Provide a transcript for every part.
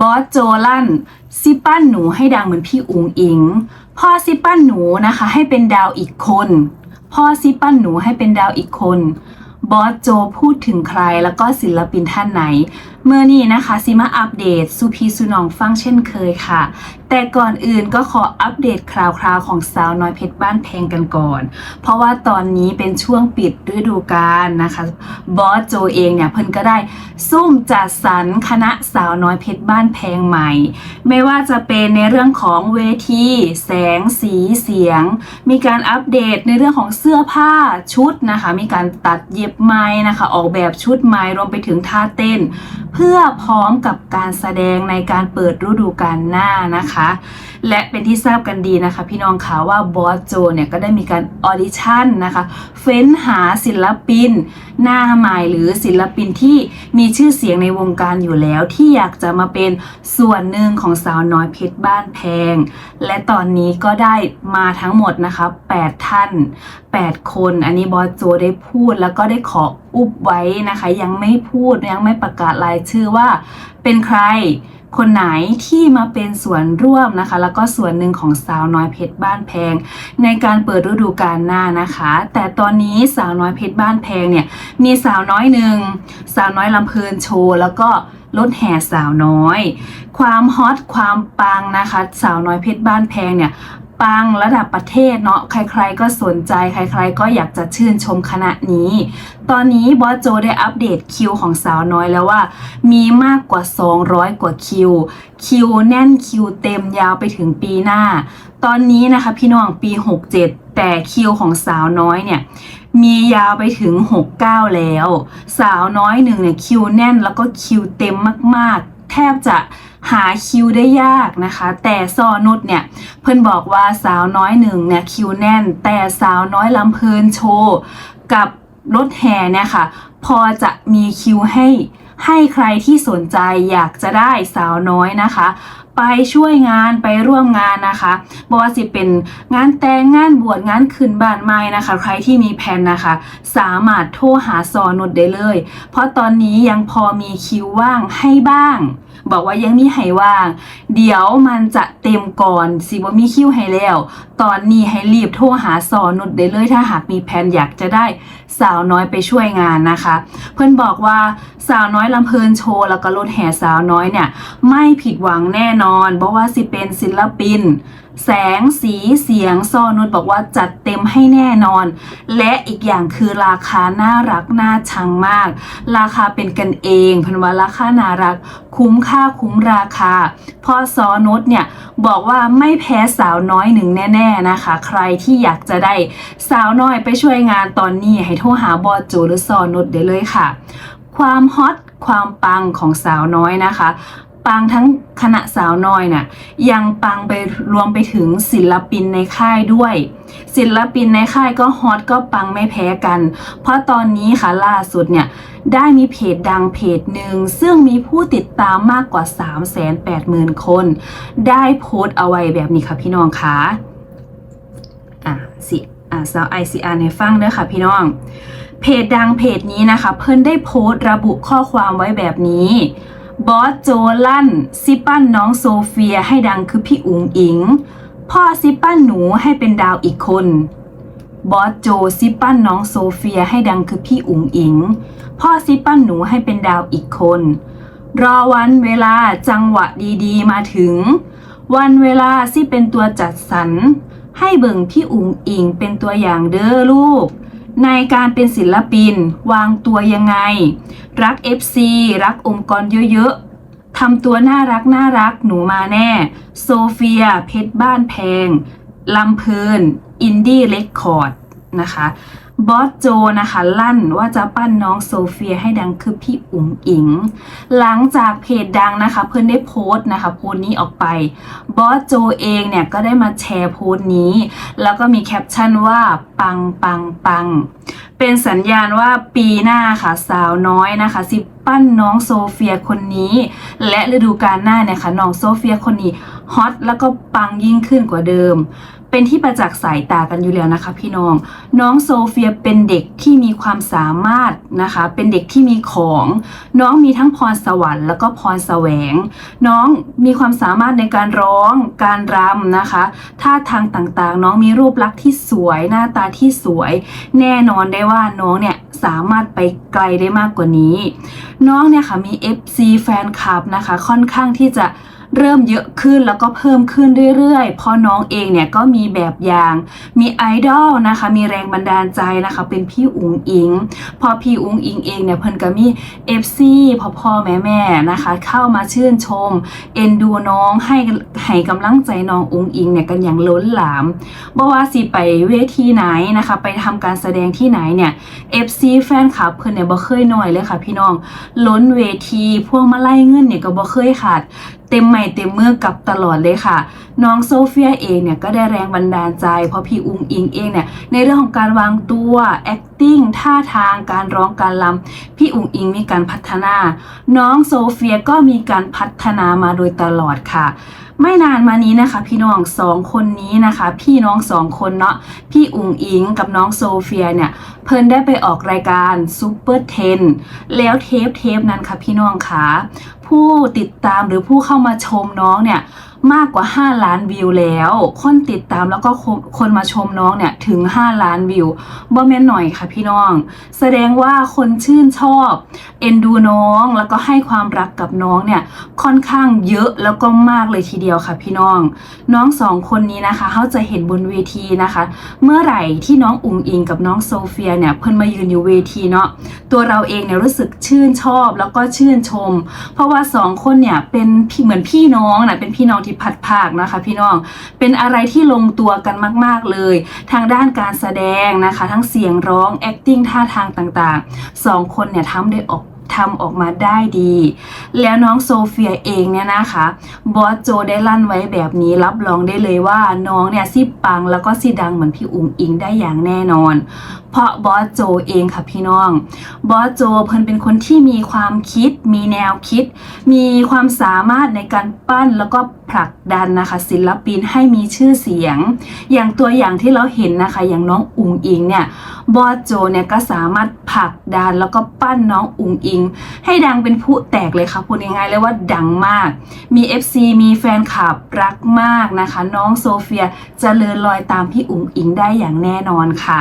บอสโจลั่นซิปั้นหนูให้ดังเหมือนพี่อุ๋งอิง พ่อซิปั้นหนูนะคะ ให้เป็นดาวอีกคน พ่อซิปั้นหนูให้เป็นดาวอีกคน บอสโจพูดถึงใครแล้วก็ศิลปินท่านไหน เมื่อนี้นะคะซิมาอัปเดตสุพีสุนองฟังเช่นเคยค่ะ แต่ก่อนอื่นก็ขออัปเดตคราวๆของสาวน้อยเพชรบ้านแพงกันก่อน เพราะว่าตอนนี้เป็นช่วงปิดฤดูกาลนะคะบอสโจเองเนี่ยเพิ่นก็ได้ซุ่มจัดสรรคณะสาวน้อยเพชรบ้านแพงใหม่ ไม่ว่าจะเป็นในเรื่องของเวทีแสงสีเสียง มีการอัปเดตในเรื่องของเสื้อผ้าชุดนะคะ มีการตัดเย็บไม้นะคะ ออกแบบชุดไม้รวมไปถึงท่าเต้นเพื่อพร้อมกับการแสดงในการเปิดฤดูกาลหน้านะคะ และเป็นที่ทราบกันดีนะคะ พี่น้องคะว่าบอสโจเนี่ยก็ได้มีการออดิชั่นนะคะ เฟ้นหาศิลปิน หน้าใหม่หรือศิลปินที่มีชื่อเสียงในวงการอยู่แล้ว ที่อยากจะมาเป็นส่วนหนึ่งของสาวน้อยเพชรบ้านแพง และตอนนี้ก็ได้มาทั้งหมดนะคะ 8 ท่าน 8 คน อันนี้บอสโจได้พูดแล้วก็ได้ขออุบไว้นะคะ ยังไม่พูดยังไม่ประกาศรายชื่อว่าเป็นใครคนไหนที่มาเป็นส่วนร่วมนะคะ แล้วก็ส่วนหนึ่งของสาวน้อยเพชรบ้านแพง ในการเปิดฤดูกาลหน้านะคะ แต่ตอนนี้สาวน้อยเพชรบ้านแพงเนี่ยมีสาวน้อยหนึ่งสาวน้อยลำเพลินโชว์แล้วก็รถแห่สาวน้อย ความฮอตความปังนะคะ สาวน้อยเพชรบ้านแพงเนี่ย ปังระดับประเทศเนาะใครๆก็สนใจใครๆก็อยากจะชื่นชมคณะนี้ ตอนนี้บอสโจได้อัปเดตคิวของสาวน้อยแล้วว่า มีมากกว่า 200 กว่าคิว คิวแน่นคิวเต็มยาวไปถึงปีหน้า ตอนนี้นะคะพี่น้องปี 67 แต่คิวของสาวน้อยเนี่ยมียาวไปถึง 69 แล้ว สาวน้อยหนึ่งเนี่ยคิวแน่นแล้วก็คิวเต็มมากๆ แทบจะ หาคิวได้ยากนะคะ แต่ซอนุชเนี่ยเพื่อนบอกว่าสาวน้อยหนึ่งเนี่ยคิวแน่น แต่สาวน้อยลำเพลินโชว์กับรถแห่เนี่ยค่ะ พอจะมีคิวให้ให้ใครที่สนใจอยากจะได้สาวน้อยนะคะ ไปช่วยงานไปร่วมงานนะคะบอกว่าสิเป็นงานแต่งงานบวชงานขึ้นบ้านใหม่นะคะ ใครที่มีแผนนะคะ สามารถโทรหาซอนุชได้เลย เพราะตอนนี้ยังพอมีคิวว่างให้บ้าง บอกว่ายังมีให้ว่าง เดี๋ยวมันจะเต็มก่อนสิบ่มีคิวให้แล้ว ตอนนี้ให้รีบโทรหาสอนุดได้เลยถ้าหากมีแผนอยากจะได้สาวน้อยไปช่วยงานนะคะ เพื่อนบอกว่าสาวน้อยลำเพลินโชว์แล้วก็รถแห่สาวน้อยเนี่ย ไม่ผิดหวังแน่นอนเพราะว่าสิเป็นศิลปิน แสงสีเสียงซอนุชบอกว่าจัดเต็มให้แน่นอน และอีกอย่างคือราคาน่ารักน่าชังมาก ราคาเป็นกันเองพันวาราคาน่ารัก คุ้มค่าคุ้มราคาพ่อซอนุชเนี่ยบอกว่าไม่แพ้สาวน้อยหนึ่งแน่ ๆนะคะ ใครที่อยากจะได้สาวน้อยไปช่วยงานตอนนี้ให้โทรหาบอสโจหรือซอนุชได้เลยค่ะ ความฮอตความปังของสาวน้อยนะคะ ปังทั้งคณะสาวน้อยน่ะยังปังไปรวมไปถึงศิลปินในค่ายด้วย ศิลปินในค่ายก็ฮอตก็ปังไม่แพ้กัน เพราะตอนนี้ค่ะล่าสุดเนี่ยได้มีเพจดังเพจหนึ่ง ซึ่งมีผู้ติดตามมากกว่า 380,000 คน ได้โพสต์เอาไว้แบบนี้ค่ะพี่น้องคะอะสิอะสาวไอซีอาร์ในฟังเด้อค่ะพี่น้องเพจดังเพจนี้นะคะ เพิ่นได้โพสต์ระบุข้อความไว้แบบนี้ บอสโจลั่นซิปั้นน้องโซเฟียให้ดังคือพี่อุ๋งอิง พ่อซิปั้นหนูให้เป็นดาวอีกคน บอสโจซิปั้นน้องโซเฟียให้ดังคือพี่อุ๋งอิง พ่อซิปั้นหนูให้เป็นดาวอีกคน รอวันเวลาจังหวะดีๆมาถึง วันเวลาสิเป็นตัวจัดสรรให้เบิ่งพี่อุ๋งอิงเป็นตัวอย่างเด้อลูก ในการเป็นศิลปิน วางตัวยังไง รัก FC รักองค์กรเยอะๆทำตัวน่ารักน่ารักหนูมาแน่ โซเฟีย เพชรบ้านแพงลำเพลิน อินดี้เรคคอร์ดนะคะ บอสโจนะคะลั่นว่าจะปั้นน้องโซเฟียให้ดังคือพี่อุ๋งอิง หลังจากเพจดังนะคะ เพื่อนได้โพสต์นะคะโพสต์นี้ออกไปบอสโจเองเนี่ยก็ได้มาแชร์โพสต์นี้ แล้วก็มีแคปชั่นว่าปังปังปังเป็นสัญญาณว่าปีหน้าค่ะสาวน้อยนะคะสิปั้นน้องโซเฟียคนนี้ และฤดูกาลหน้าเนี่ยค่ะน้องโซเฟียคนนี้ฮอตแล้วก็ปังยิ่งขึ้นกว่าเดิม เป็นที่ประจักษ์สายตากันอยู่แล้วนะคะ พี่น้อง น้องโซเฟียเป็นเด็กที่มีความสามารถนะคะ เป็นเด็กที่มีของ น้องมีทั้งพรสวรรค์แล้วก็พรแสวง น้องมีความสามารถในการร้อง การรำนะคะท่าทางต่างๆ น้องมีรูปลักษณ์ที่สวยหน้าตาที่สวย แน่นอนได้ว่าน้องเนี่ยสามารถไปไกลได้มากกว่านี้ น้องเนี่ยค่ะมี FC แฟนคลับนะคะ ค่อนข้างที่จะ เริ่มเยอะขึ้นแล้วก็เพิ่มขึ้นเรื่อยๆ เพราะน้องเองเนี่ยก็มีแบบอย่าง มีไอดอลนะคะ มีแรงบันดาลใจนะคะ เป็นพี่อุ๋งอิง พอพี่อุ๋งอิงเองเนี่ยเพิ่นก็มี FC พ่อพ่อแม่แม่นะคะ เข้ามาชื่นชม เอ็นดูน้องให้ให้กำลังใจน้องอุ๋งอิงเนี่ยกันอย่างล้นหลามบ่ว่าสิไปเวทีไหนนะคะ ไปทำการแสดงที่ไหนเนี่ย FC แฟนคลับเพิ่นเนี่ยบ่เคยน้อยเลยค่ะ พี่น้องล้นเวทีพวงมาลัยเงินเนี่ยก็บ่เคยขาดเต็มใหม่เต็มมือกับตลอดเลยค่ะ น้องโซเฟียเองเนี่ยก็ได้แรงบันดาลใจ เพราะพี่อุงอิงเองเนี่ยในเรื่องของการวางตัว acting ท่าทางการร้องการรำพี่อุงอิงมีการพัฒนา น้องโซเฟียก็มีการพัฒนามาโดยตลอดค่ะ ไม่นานมานี้นะคะ พี่น้องสองคนนี้นะคะ พี่น้องสองคนเนาะพี่อุงอิงกับน้องโซเฟียเนี่ย เพิ่นได้ไปออกรายการซูเปอร์เทนแล้วเทปเทปนั้นค่ะพี่น้องค่ะผู้ติดตามหรือผู้เข้ามาชมน้องเนี่ย มากกว่า 5 ล้านวิวแล้ว คนติดตามแล้วก็คนคนมาชมน้องเนี่ยถึง 5 ล้านวิวบ่แม่นหน่อยค่ะพี่น้อง แสดงว่าคนชื่นชอบ เอ็นดูน้องแล้วก็ให้ความรักกับน้องเนี่ยค่อนข้างเยอะแล้วก็มากเลยทีเดียวค่ะพี่น้อง น้องสองคนนี้นะคะเขาจะเห็นบนเวทีนะคะ เมื่อไหร่ที่น้องอุงอิงกับน้องโซเฟียเนี่ยเพิ่นมายืนอยู่เวทีเนาะตัวเราเองเนี่ยรู้สึกชื่นชอบแล้วก็ชื่นชม เพราะว่าสองคนเนี่ยเป็นเหมือนพี่น้องนะเป็นพี่น้องที่พัดภาคนะคะพี่น้องเป็นอะไรที่ลงตัวกันมาก ๆเลย ทางด้านการแสดงนะคะ ทั้งเสียงร้อง acting ท่าทางต่างๆสองคนเนี่ยทำได้ออกทำออกมาได้ดี แล้วน้องโซเฟียเองเนี่ยนะคะบอสโจได้ลั่นไว้แบบนี้รับรองได้เลยว่าน้องเนี่ยสิปังแล้วก็สิดังเหมือนพี่อุ๋งอิงได้อย่างแน่นอน เพราะบอสโจเองค่ะพี่น้อง บอสโจเพิ่นเป็นคนที่มีความคิด มีแนวคิด มีความสามารถในการปั้นแล้วก็ผลักดันนะคะ ศิลปินให้มีชื่อเสียง อย่างตัวอย่างที่เราเห็นนะคะ อย่างน้องอุ๋งอิงเนี่ยบอสโจเนี่ยก็สามารถผลักดันแล้วก็ปั้นน้องอุ๋งอิง ให้ดังเป็นผู้แตกเลยค่ะพูดง่ายๆเลยว่าดังมาก มี FC มีแฟนคลับรักมากนะคะ น้องโซเฟียจเจริญรอยตามพี่อุ๋งอิงได้อย่างแน่นอนค่ะ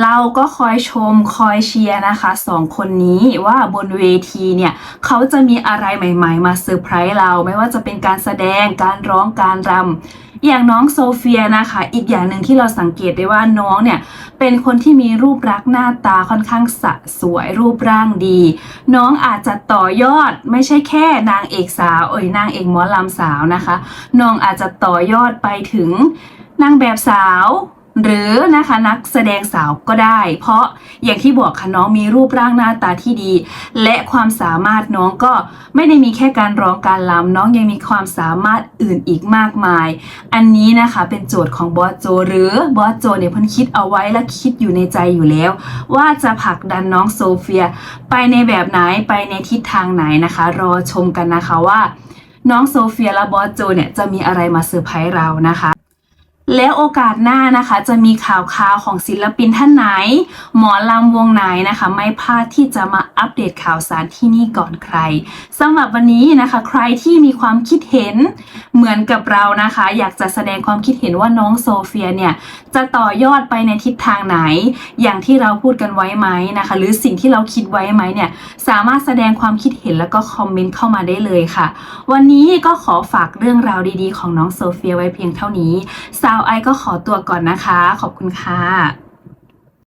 เราก็คอยชมคอยเชียร์นะคะสองคนนี้ว่าบนเวทีเนี่ยเขาจะมีอะไรใหม่ๆ มาเซอร์ไพรส์เราไม่ว่าจะเป็นการแสดงการร้องการรำอย่างน้องโซเฟียนะคะ อีกอย่างหนึ่งที่เราสังเกตได้ว่าน้องเนี่ยเป็นคนที่มีรูปลักษณ์หน้าตาค่อนข้างสะสวยรูปร่างดี น้องอาจจะต่อยอดไม่ใช่แค่นางเอกสาวเอ่ยนางเอกหมอลำสาวนะคะ น้องอาจจะต่อยอดไปถึงนางแบบสาว หรือนะคะนักแสดงสาวก็ได้ เพราะอย่างที่บอกค่ะน้องมีรูปร่างหน้าตาที่ดี และความสามารถน้องก็ไม่ได้มีแค่การร้องการรำน้องยังมีความสามารถอื่นอีกมากมาย อันนี้นะคะเป็นโจทย์ของบอสโจ หรือบอสโจเนี่ยเพิ่นคิดเอาไว้และคิดอยู่ในใจอยู่แล้ว ว่าจะผลักดันน้องโซเฟีย ไปในแบบไหนไปในทิศทางไหนนะคะ รอชมกันนะคะว่า น้องโซเฟียและบอสโจเนี่ยจะมีอะไรมาเซอร์ไพรส์เรานะคะ แล้วโอกาสหน้านะคะจะมีข่าวข่าวของศิลปินท่านไหน หมอลำวงไหนนะคะ ไม่พลาดที่จะมาอัปเดตข่าวสารที่นี่ก่อนใครสำหรับวันนี้นะคะ ใครที่มีความคิดเห็นเหมือนกับเรานะคะ อยากจะแสดงความคิดเห็นว่าน้องโซเฟียเนี่ยจะต่อยอดไปในทิศทางไหน อย่างที่เราพูดกันไว้ไหมนะคะ หรือสิ่งที่เราคิดไว้ไหมเนี่ยสามารถแสดงความคิดเห็นแล้วก็คอมเมนต์เข้ามาได้เลยค่ะ วันนี้ก็ขอฝากเรื่องราวดีๆ ของน้องโซเฟียไว้เพียงเท่านี้สาวไอก็ขอตัวก่อนนะคะ ขอบคุณค่ะ